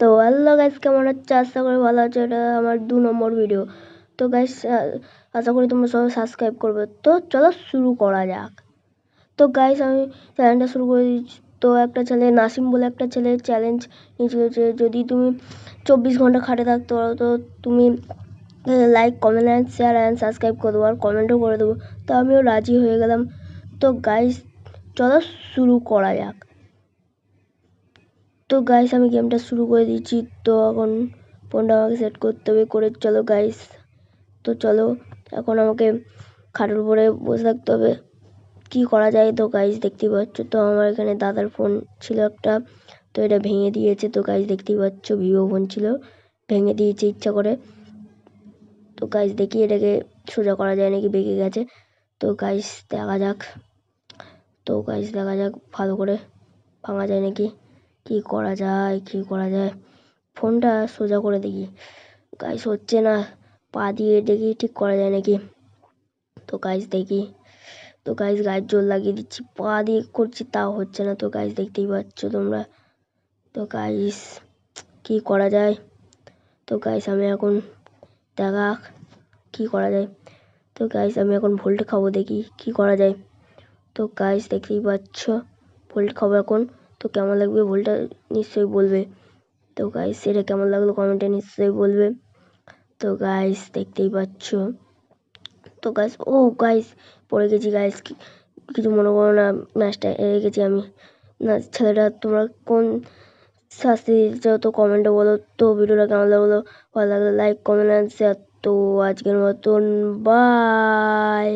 তো hello guys কেমন হচ্ছে আশা করি ভালো আছে। এটা আমার দু নম্বর ভিডিও তো গাইস আশা করি তোমরা সবাই সাবস্ক্রাইব করবে। তো চলো শুরু করা যাক। তো গাইস আমি চ্যানেলটা শুরু করে দিচ্ছি। তো একটা ছেলে, নাসিম বলে একটা ছেলে চ্যালেঞ্জ নিয়েছিল যে যদি তুমি চব্বিশ ঘণ্টা খাটে থাকতে পারো, তো তুমি like comment and share and subscribe করে দেবো আর কমেন্টও করে দেবো। তো আমিও রাজি হয়ে গেলাম। তো গাইস চলো শুরু করা যাক। তো গাইস আমি গেমটা শুরু করে দিচ্ছি। তো এখন ফোনটা আমাকে সেট করতে হবে করে চলো গাইস তো চলো, এখন আমাকে খাটের উপরে বসে থাকতে হবে। কি করা যায় তো গাইস দেখতেই পাচ্ছ তো, আমার এখানে দাদার ফোন ছিল একটা। তো এটা ভেঙে দিয়েছে তো গাইস দেখতেই পাচ্ছ ভিভো ফোন ছিল। ভেঙে দিয়েছে ইচ্ছা করে। তো গাইস দেখি এটাকে সোজা করা যায় নাকি, বেঁকে গেছে। তো গাইস দেখা যাক। তো গাইস দেখা যাক ভালো করে ভাঙা যায় নাকি। কি করা যায়, কি করা যায়? ফোনটা সোজা করে দেখি। গাইস হচ্ছে না, পা দিয়ে দেখি ঠিক করা যায় নাকি? তো গাইস দেখি, তো গাইস গায়ের জোর লাগিয়ে দিচ্ছি, পা দিয়ে করছি তাও হচ্ছে না। তো গাইস দেখতেই পাচ্ছ তোমরা। তো গাইস কি করা যায়? তো গাইস আমি এখন দেখা কি করা যায়। তো গাইস আমি এখন ভোল্ট খাব দেখি কি করা যায়। তো গাইস দেখতেই পাচ্ছ ভোল্ট খাব এখন। তো কেমন লাগবে ভুলটা নিশ্চয়ই বলবে। তো গাইস এটা কেমন লাগল কমেন্টে নিশ্চয়ই বলবে। তো গাইস দেখতেই পাচ্ছ। তো গাইস ও গাইস পড়ে গেছি গাইস কিছু মনে করো না ম্যাচটা হেরে গেছি আমি। না, ছেলেটা তোমরা কোন শাস্তি দিচ্ছ তো কমেন্টে বলো। তো ভিডিওটা কেমন লাগল? ভালো লাগলে লাইক কমেন্ট অ্যান্ড শেয়ার তো আজকের মতন বাই